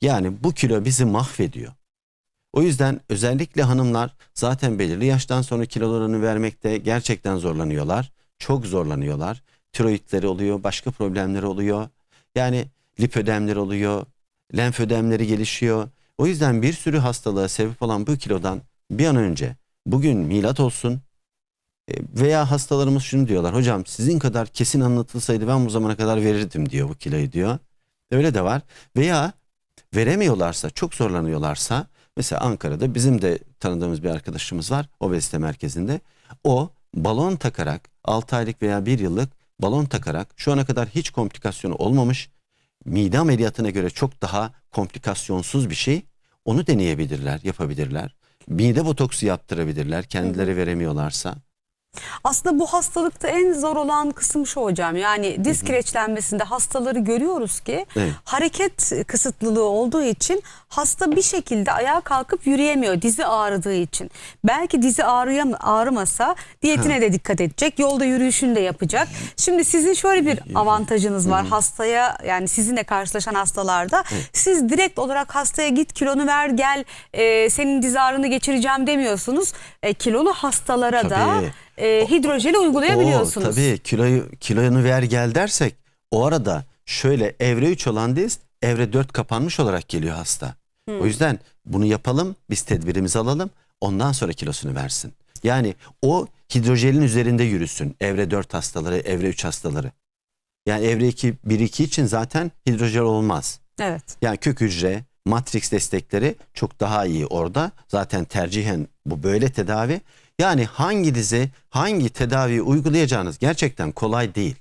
Yani bu kilo bizi mahvediyor. O yüzden özellikle hanımlar zaten belirli yaştan sonra kilolarını vermekte gerçekten zorlanıyorlar. Çok zorlanıyorlar. Tiroidleri oluyor, başka problemleri oluyor. Yani lipödemleri oluyor, lenfödemleri gelişiyor. O yüzden bir sürü hastalığa sebep olan bu kilodan bir an önce bugün milat olsun e, veya hastalarımız şunu diyorlar. Hocam sizin kadar kesin anlatılsaydı ben bu zamana kadar verirdim diyor bu kiloyu diyor. Öyle de var. Veya veremiyorlarsa, çok zorlanıyorlarsa mesela Ankara'da bizim de tanıdığımız bir arkadaşımız var obezite merkezinde. O balon takarak 6 aylık veya 1 yıllık balon takarak şu ana kadar hiç komplikasyonu olmamış mide ameliyatına göre çok daha komplikasyonsuz bir şey. Onu deneyebilirler, yapabilirler. Mide botoksu yaptırabilirler kendileri veremiyorlarsa. Aslında bu hastalıkta en zor olan kısım şu hocam. Yani diz kireçlenmesinde hastaları görüyoruz ki Evet. hareket kısıtlılığı olduğu için hasta bir şekilde ayağa kalkıp yürüyemiyor dizi ağrıdığı için. Belki dizi ağrıyam ağrımasa diyetine de dikkat edecek. Yolda yürüyüşünü de yapacak. Şimdi sizin şöyle bir avantajınız var hastaya yani sizinle karşılaşan hastalarda. Siz direkt olarak hastaya git kilonu ver gel e, senin diz ağrını geçireceğim demiyorsunuz. E, kilolu hastalara da Tabii. E, hidrojeli uygulayabiliyorsunuz. O, tabii kiloyu, kiloyu ver gel dersek o arada şöyle evre 3 olan diz evre 4 kapanmış olarak geliyor hasta. O yüzden bunu yapalım biz tedbirimizi alalım ondan sonra kilosunu versin. Yani o hidrojelin üzerinde yürüsün evre 4 hastaları evre 3 hastaları. Yani evre 2 1 2 için zaten hidrojel olmaz. Evet. Yani kök hücre, matrix destekleri çok daha iyi orada. Zaten tercihen bu böyle tedavi. Yani hangi dizi, hangi tedaviyi uygulayacağınız gerçekten kolay değil.